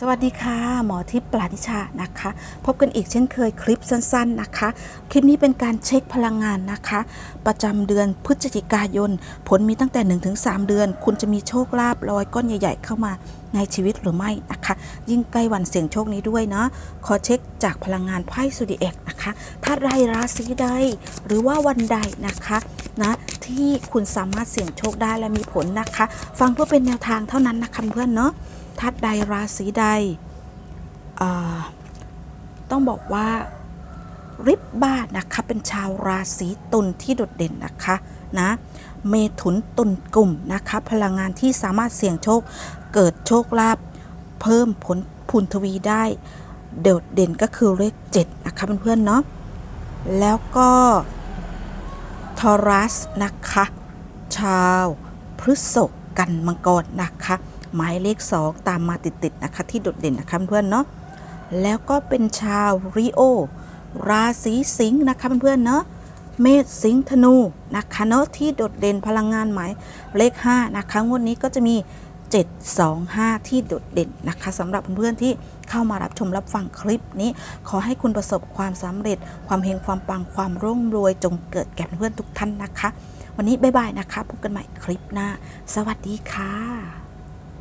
สวัสดีค่ะ หมอทิพย์ปราณิชานะคะ พบกันอีกเช่นเคยคลิปสั้นๆนะคะ คลิปนี้เป็นการเช็คพลังงานนะคะ ประจำเดือนพฤศจิกายน ผลมีตั้งแต่ 1-3 เดือน คุณจะมีโชคลาภลอยก้อนใหญ่ ๆ เข้ามาในชีวิตหรือไม่นะคะ ยิ่งใกล้วันเสี่ยงโชคนี้ด้วยเนาะขอเช็คจากพลังงานไพ่สุดีเอกนะคะถ้าใดราศีใดหรือว่าวันใดนะคะ นะที่คุณสามารถเสี่ยงโชคได้และมีผลนะคะ ฟังเพื่อเป็นแนวทางเท่านั้นนะคะเพื่อนเนาะทัดใดราศีใดต้องบอกว่าริบบ้านะคะเป็นชาวราศีตุลที่โดดเด่นนะคะนะเมถุนตุลกลุ่มนะคะพลังงานที่สามารถเสี่ยงโชคเกิดโชคลาภเพิ่มผลพูนทวีได้ โดดเด่นก็คือเลข7นะคะเพื่อนๆเนาะแล้วก็ รัสนะคะ ชาว พฤษภกันมังกรนะคะ หมายเลข 2 ตามมาติดๆนะคะ ที่โดดเด่นนะคะเพื่อนเนาะแล้วก็เป็นชาวริโอ ราศีสิงห์นะคะเพื่อนเนาะเมษสิงห์ธนูนะคะเนาะที่โดดเด่นพลังงานหมายเลข 5 นะคะงวดนี้ก็จะมี 725 ที่โดดเด่นนะคะสำหรับเพื่อนๆที่เข้ามารับชมรับฟังคลิปนี้ ขอให้คุณประสบความสำเร็จ ความเฮงความปังความร่ำรวยจงเกิดแก่เพื่อนทุกท่านนะคะ วันนี้บ๊ายบายนะคะพบกันใหม่คลิปหน้า สวัสดีค่ะ